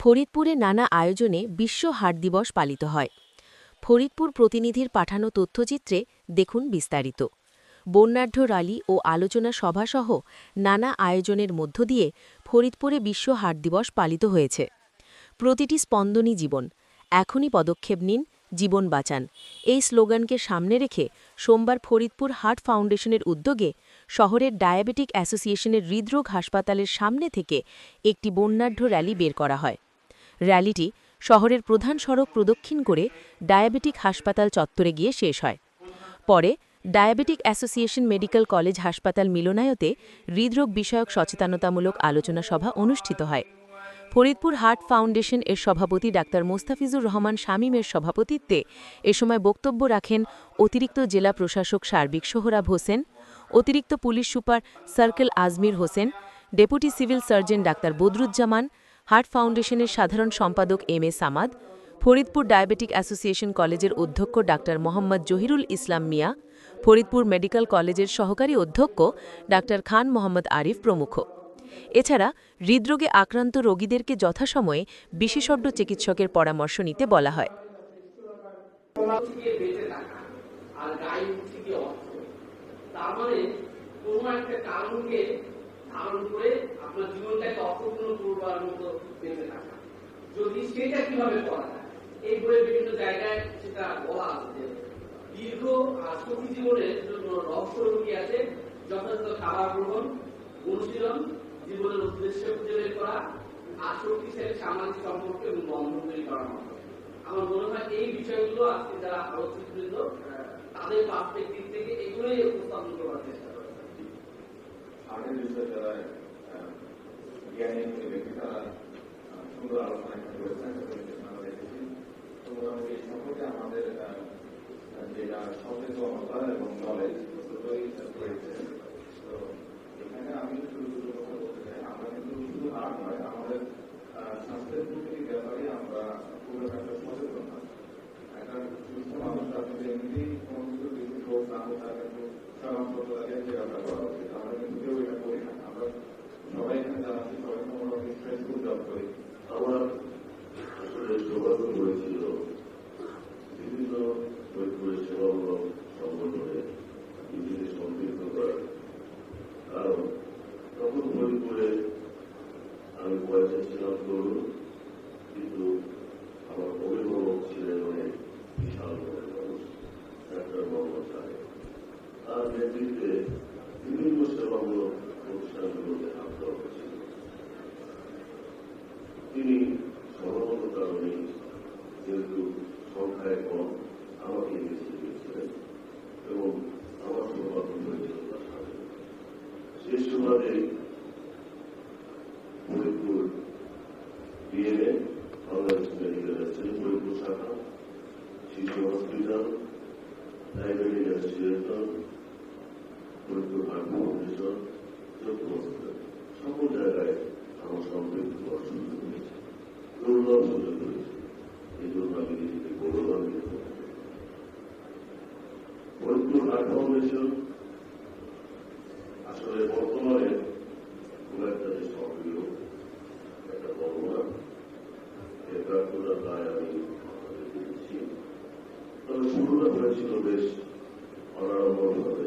ফরিদপুরে নানা আয়োজনে বিশ্ব হাট দিবস পালিত হয়। ফরিদপুর প্রতিনিধির পাঠানো তথ্যচিত্রে দেখুন বিস্তারিত। বন্যাঢ্য রালি ও আলোচনা সভাসহ নানা আয়োজনের মধ্য দিয়ে ফরিদপুরে বিশ্ব হাট দিবস পালিত হয়েছে। প্রতিটি স্পন্দনী জীবন। এখনই পদক্ষেপ নিন, জীবন বাঁচান। এই স্লোগানকে সামনে রেখে সোমবার ফরিদপুর হার্ট ফাউন্ডেশনের উদ্যোগে শহরের ডায়াবেটিক অ্যাসোসিয়েশনের হৃদরোগ হাসপাতালের সামনে থেকে একটি বন্যাঢ্য র্যালি বের করা হয়। র্যালিটি শহরের প্রধান সড়ক প্রদক্ষিণ করে ডায়াবেটিক হাসপাতাল চত্বরে গিয়ে শেষ হয়। পরে ডায়াবেটিক অ্যাসোসিয়েশন মেডিকেল কলেজ হাসপাতাল মিলনায়তে হৃদরোগ বিষয়ক সচেতনতামূলক আলোচনা সভা অনুষ্ঠিত হয়। ফরিদপুর হার্ট ফাউন্ডেশন এর সভাপতি ডাক্তার মোস্তাফিজুর রহমান শামীমের সভাপতিত্বে এ সময় বক্তব্য রাখেন অতিরিক্ত জেলা প্রশাসক সার্বিক সোহরাব হোসেন, অতিরিক্ত police super circle Azmir Hossain, deputy civil surgeon doctor Badruzzaman heart ফাউন্ডেশনের সাধারণ সম্পাদক M A Samad, Faridpur diabetic association কলেজের অধ্যক্ষ ডাক্তার মোহাম্মদ জহিরুল ইসলাম মিয়া, ফরিদপুর মেডিকেল কলেজের সহকারী অধ্যক্ষ ডাক্তার খান মোহাম্মদ আরিফ প্রমুখ। এছাড়া হৃদরোগে আক্রান্ত রোগীদেরকে যথাসময়ে বিশেষজ্ঞ চিকিৎসকের পরামর্শ নিতে বলা হয়। মানে একটা কারণকে ধারণ করে আপনার জীবনটাকে অর্থপূর্ণ করবার মতো যদি সেটা কীভাবে করা এই বইয়ের বিভিন্ন জায়গায় সেটা বলা আছে দীর্ঘ আর সুখী জীবনের জন্য রহস্য কি আছে। যথাযথ খাবার গ্রহণ, অনুশীলন, জীবনের উদ্দেশ্য খুঁজে বের করা, আর শক্তিশালী সামাজিক সম্পর্ক এবং বন্ধন তৈরি করার মতো। আমার মনে হয় এই বিষয়গুলো আজকে যারা আলোচকবৃন্দ তাদের পার্সপেক্টিভ থেকে এগুলোই উপস্থাপন করার চেষ্টা করে আগের বিষয়ে যারা জ্ঞানী ব্যক্তি তারা সুন্দর আলোচনা এখানে করেছেন আমরা দেখেছি তো মোটামুটি এই সম্পর্কে আমাদের যেটা এখানে আমি শুরু কথা বলতে চাই। আমরা কিন্তু শুধু আমাদের কোনো সবাই এখানে আছি সবাই মোটামুটি ফেসবুক জব করি আমার আসলে সৌভাগ্য হয়েছিল বিভিন্ন ফরিদপুরের সেবামূলক সংগঠনে নিজেকে সম্পৃক্ত করার কারণ তখন ফরিদপুরে আমি বয়সে তরুণ কিন্তু আমার অভিভাবক ছিলেন অনেক বিশাল মনের মানুষ, ডাক্তার মোহাম্মদ সাহেব। তার নেতৃত্বে বিভিন্ন সেবামূলক প্রতিষ্ঠানগুলোতে হাত হয়েছিল। তিনি সম্ভবত কারণে যেহেতু সংখ্যায় কম, আমাকে বেছে দিয়েছিলেন এবং আমার সৌভাগ্য হয়েছিল তার সাথে। সেই সুবাদে Faridpur BNA Bangladesh medical association Faridpur শাখা শিশু hospital diabetic association Faridpur heart foundation যৌথ হসপিটাল সকল জায়গায় আমার সম্পৃক্ত হওয়ার সুযোগ হয়েছে দুর্লভ সুযোগ হয়েছে এই জন্য আমি আসলে বর্তমানে ঘটনায় আমি শুরুটা হয়েছিল বেশ অনারম্বরভাবে